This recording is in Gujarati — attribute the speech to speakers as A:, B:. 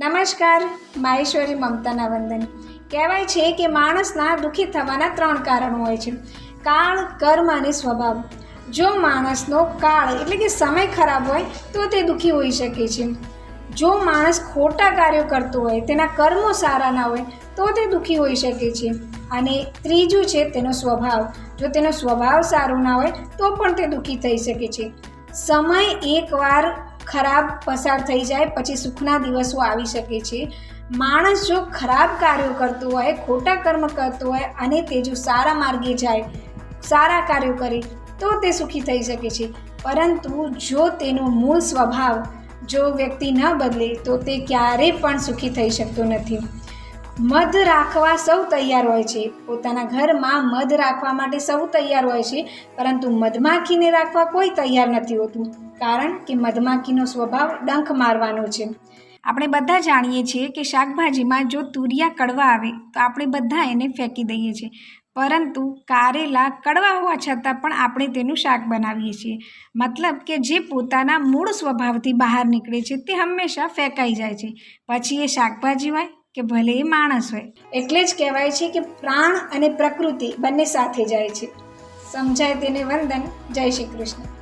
A: નમસ્કાર માહેશ્વરી મમતાના વંદન. કહેવાય છે કે માણસના દુઃખી થવાના ત્રણ કારણો હોય છે. કાળ, કર્મ અને સ્વભાવ. જો માણસનો કાળ એટલે કે સમય ખરાબ હોય, તો તે દુઃખી હોઈ શકે છે. જો માણસ ખોટા કાર્યો કરતો હોય, તેના કર્મો સારા ના હોય, તો તે દુઃખી હોઈ શકે છે. અને ત્રીજું છે તેનો સ્વભાવ. જો તેનો સ્વભાવ સારો ના હોય, તો પણ તે દુઃખી થઈ શકે છે. સમય એકવાર ખરાબ પસાર થઈ જાય, પછી સુખના દિવસો આવી શકે છે. માણસ જો ખરાબ કાર્યો કરતો હોય, ખોટા કર્મ કરતો હોય અને તે જો સારા માર્ગે જાય, સારા કાર્યો કરે, તો તે સુખી થઈ શકે છે. પરંતુ જો તેનો મૂળ સ્વભાવ જો વ્યક્તિ ન બદલે, તો તે ક્યારેય પણ સુખી થઈ શકતો નથી. મધ રાખવા સૌ તૈયાર હોય છે. પોતાના ઘરમાં મધ રાખવા માટે સૌ તૈયાર હોય છે, પરંતુ મધમાખીને રાખવા કોઈ તૈયાર નથી હોતું, કારણ કે મધમાખીનો સ્વભાવ ડંખ મારવાનો છે. આપણે બધા જાણીએ છીએ કે શાકભાજીમાં જો તુરિયા કડવા આવે, તો આપણે બધા એને ફેંકી દઈએ છીએ. પરંતુ કારેલા કડવા હોવા છતાં પણ આપણે તેનું શાક બનાવીએ છીએ. મતલબ કે જે પોતાના મૂળ સ્વભાવથી બહાર નીકળે છે, તે હંમેશા ફેંકાઈ જાય છે. પછી એ શાકભાજી હોય કે ભલે એ માણસ હોય. એટલે જ કહેવાય છે કે પ્રાણ અને પ્રકૃતિ બંને સાથે જાય છે. સમજાય તેને વંદન. જય શ્રી કૃષ્ણ.